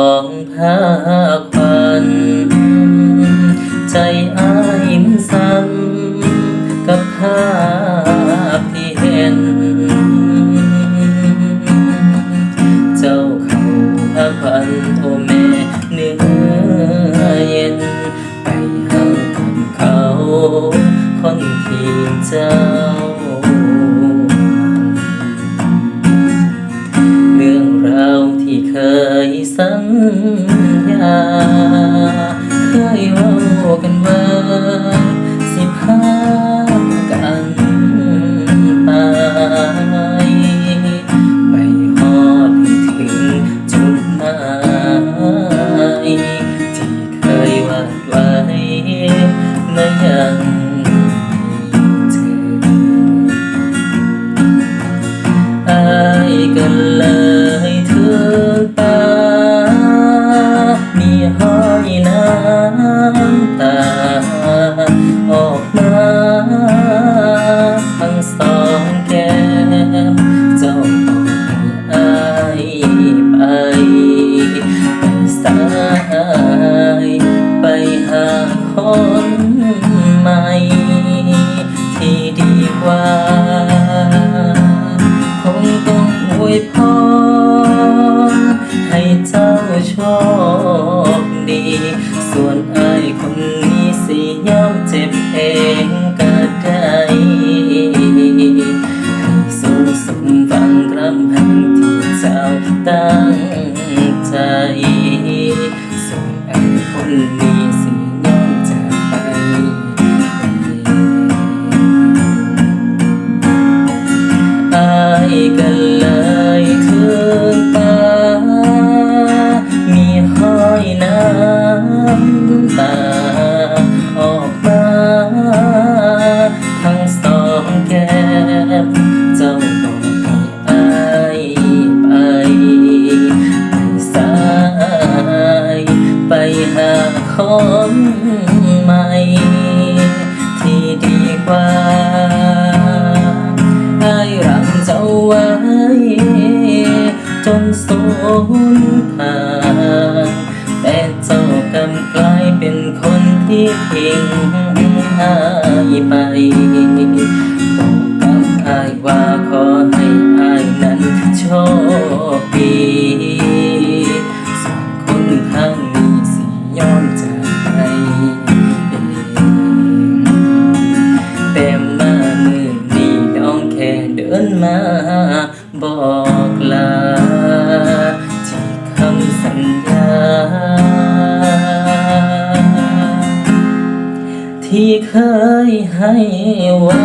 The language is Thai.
องภาวัน ใจอายมันซ้ำกับภาพที่เห็น เจ้าเขาผ้าควันโอแม่เนื้อเย็น ไปหางกับเขาคนที่เจ้า ยาเคยเว้ากันว่าสิพากันไปยไปหอดให้ถึงจุดหมายที่เคยวาดไว้ในยังเธอไอ้กันเลย Nah. คนนี้สิยอมเจ็บเองก็ได้ให้สู้สมหวังรำหันที่เจ้าตา ของใหม่ที่ดีกว่าให้รังเจ้าไว้ จนสูญผ่านแต่เจ้ากำกลายเป็นคนที่ทิ้ง แต่มามือนี้น้องแค่เดินมาบอกลาที่คำสัญญา ที่เคยให้ไว้